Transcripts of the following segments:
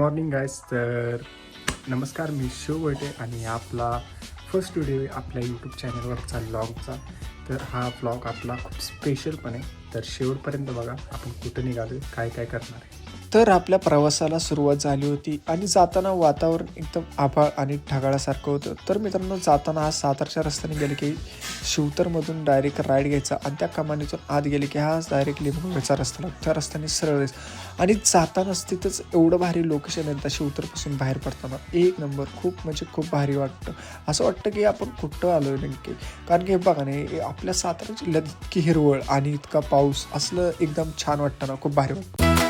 Morning guys तर नमस्कार मी शिव वटे आणि आपला फर्स्ट व्हिडिओ आपल्या यूट्यूब चॅनलवरचा ब्लॉगचा तर हा ब्लॉग आपला खूप स्पेशल पण आहे. तर शेवटपर्यंत बघा आपण कुठं निघालो काय काय करणार आहे. तर आपल्या प्रवासाला सुरुवात झाली होती आणि जाताना वातावरण एकदम आभाळ आणि ढगाळासारखं होतं. तर मित्रांनो जाताना हा सातारच्या रस्त्याने गेले की शिवतरमधून डायरेक्ट राईड घ्यायचा आणि त्या कमानीतून आत गेले की हा डायरेक्ट लिंबोळचा रस्ता लागतो. त्या रस्त्याने सरळ आणि जातानाच तिथंच एवढं भारी लोकेशन येतं शिवतरपासून बाहेर पडताना. एक नंबर खूप म्हणजे खूप भारी वाटतं. असं वाटतं की आपण कुठं आलो आहे नेमके? कारण की हे बघा नाही आपल्या सातारा जिल्ह्यात इतकी हिरवळ आणि इतका पाऊस असलं एकदम छान वाटतं ना खूप भारी वाटतं.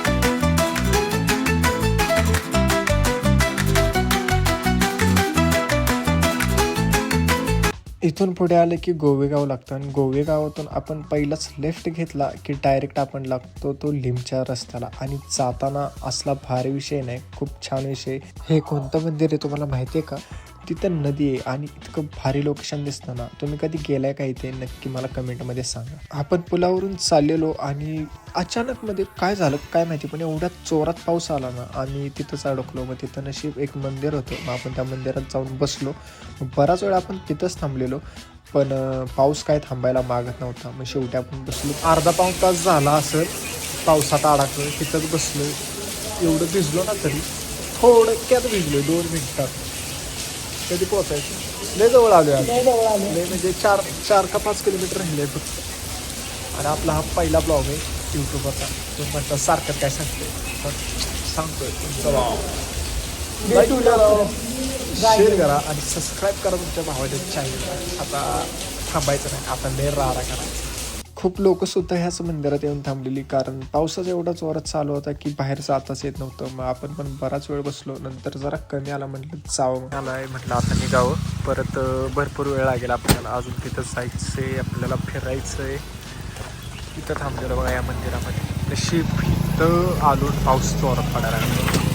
इथून पुढे आलं की गोवेगाव लागतं आणि गोवेगावातून आपण पहिलाच लेफ्ट घेतला की डायरेक्ट आपण लागतो तो लिमच्या रस्त्याला. आणि जाताना असला भारी विषय नाही खूप छान विषय. हे कोणतं मंदिर आहे तुम्हाला माहिती आहे का? तिथं नदी आहे आणि इतकं भारी लोकेशन दिसतं ना. तुम्ही कधी गेलाय का इथे? नक्की मला कमेंटमध्ये सांगा. आपण पुलावरून चाललेलो आणि अचानक मध्ये काय झालं काय माहिती पण एवढ्या चोरात पाऊस आला ना आम्ही तिथंच अडकलो. मग तिथं नशीब एक मंदिर होतं. मग आपण त्या मंदिरात जाऊन बसलो. बराच वेळ आपण तिथंच थांबलेलो. पण पाऊस काय थांबायला मागत नव्हता. मग शेवटी आपण बसलो. अर्धा पाऊस तास झाला असं पावसात अडकलो. तिथंच बसलो. एवढं भिजलो ना तरी. थोडक्यात भिजलो दोन मिनिटात. कधी पोहोचायचं? लय जवळ आलो लय म्हणजे चार चार का पाच किलोमीटर राहिले फक्त. आणि आपला हा पहिला ब्लॉग आहे यूट्यूबवरचा. तुम्ही म्हणता सारखं काय सांगतोय? पण सांगतोय. तुमचा भाव. लाईक करा शेअर करा आणि सबस्क्राईब करा तुमच्या भावाच्या चॅनल आता थांबायचं नाही. आता लय राडा करायचा. खूप लोक सुद्धा ह्याच मंदिरात येऊन थांबलेली कारण पावसाचा एवढा जोरात चालू होता की बाहेर जाताच येत नव्हतं. मग आपण पण बराच वेळ बसलो. नंतर जरा कमी आला म्हटलं जावं आलाय म्हटलं आता निघावं. परत भरपूर वेळ लागेल आपल्याला. अजून तिथं जायचंय आपल्याला फिरायचंय. तिथं थांबलेलं बघा या मंदिरामध्ये. नशीब इथं आलून पाऊस जोरात पडायला लागला.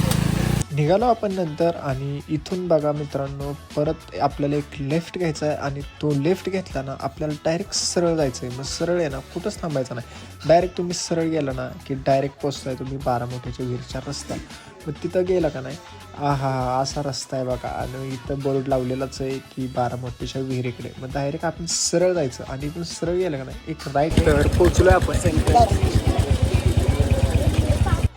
निघालो आपण नंतर आणि इथून बघा मित्रांनो परत आपल्याला एक लेफ्ट घ्यायचा आहे आणि तो लेफ्ट घेतला ना आपल्याला डायरेक्ट सरळ जायचं आहे मग सरळ आहे ना कुठंच थांबायचं नाही. डायरेक्ट तुम्ही सरळ गेला ना की डायरेक्ट पोचताय तुम्ही बारामोठ्याच्या विरच्या रस्ता मग तिथं गेला का नाही? हा हा असा रस्ता आहे बघा. आणि इथं बोर्ड लावलेलाच आहे की बारामोठ्याच्या विहिरीकडे. मग डायरेक्ट आपण सरळ जायचं. आणि इथून सरळ गेलं का नाही? एक राईट पोचलो आहे आपण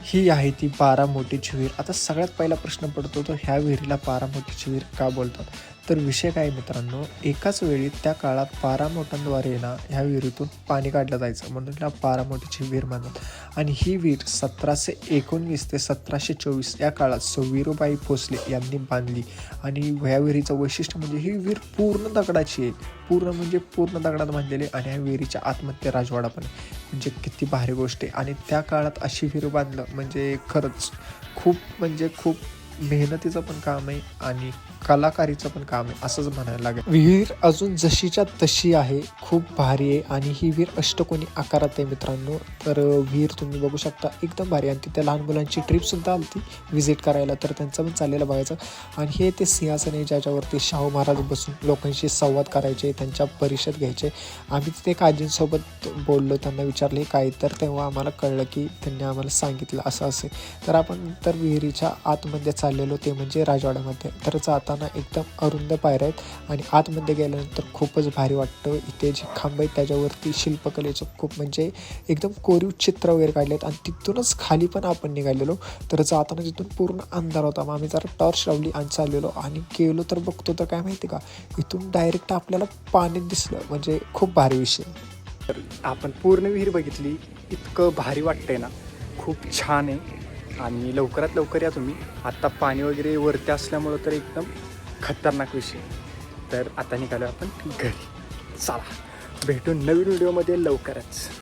ही आहे ती बारामोठी विहीर आता सगळ्यात पहिला प्रश्न पडतो तो ह्या विहिरीला बारा मोठीची विहीर का बोलतात? तर विषय काय आहे मित्रांनो एकाच वेळी त्या काळात पारामोटांद्वारे ना ह्या विहिरीतून पाणी काढलं जायचं. म्हणून तिला बारामोठीची विहीर म्हणतात. आणि ही विहीर सतराशे एकोणवीस ते सतराशे चोवीस या काळात सवीरूबाई भोसले यांनी बांधली. आणि ह्या विहिरीचं वैशिष्ट्य म्हणजे ही विहीर पूर्ण दगडाची आहे. पूर्ण म्हणजे पूर्ण दगडात बांधलेली आणि ह्या विहिरीच्या आतमध्ये राजवाडा पण म्हणजे किती भारी गोष्ट आहे. आणि त्या काळात अशी विहीर बांधलं म्हणजे खरंच खूप म्हणजे खूप मेहनतीचं पण काम आहे आणि कलाकारीचं पण काम आहे असंच म्हणायला लागेल. विहीर अजून जशीच्या तशी आहे खूप भारी आहे आणि ही विहीर अष्टकोनी आकारात आहे मित्रांनो. तर विहीर तुम्ही बघू शकता एकदम भारी आणि तिथे लहान मुलांची ट्रिपसुद्धा आली व्हिजिट करायला तर त्यांचं पण चाललेलं बघायचं. आणि हे ते सिंहासन आहे ज्याच्यावरती शाहू महाराज बसून लोकांशी संवाद करायचे त्यांच्या परिषद घ्यायचे. आम्ही तिथे एक आजींसोबत बोललो त्यांना विचारले काय? तर तेव्हा आम्हाला कळलं की त्यांनी आम्हाला सांगितलं असं असे तर आपण तर विहिरीच्या आतमध्ये चाललेलो ते म्हणजे राजवाड्यामध्ये. तर जाताना एकदम अरुंद पायऱ्या आहेत आणि आतमध्ये गेल्यानंतर खूपच भारी वाटतं. इथे जे खांब आहेत त्याच्यावरती शिल्पकलेचं खूप म्हणजे एकदम कोरीव चित्र वगैरे काढले आहेत आणि तिथूनच खाली पण आपण निघालेलो. तर जाताना तिथून पूर्ण अंधार होता. मग आम्ही जरा टॉर्च लावली आणि चाललेलो आणि गेलो तर बघतो तर काय माहिती का? इथून डायरेक्ट आपल्याला पाणी दिसलं. म्हणजे खूप भारी विषय. तर आपण पूर्ण विहीर बघितली. इतकं भारी वाटतंय ना. खूप छान आहे. आणि लवकरात लवकर या तुम्ही. आत्ता पाणी वगैरे वरती असल्यामुळं तर एकदम खतरनाक विषय. तर आता निघालो आपण घरी. चला भेटून नवीन व्हिडिओमध्ये लवकरच.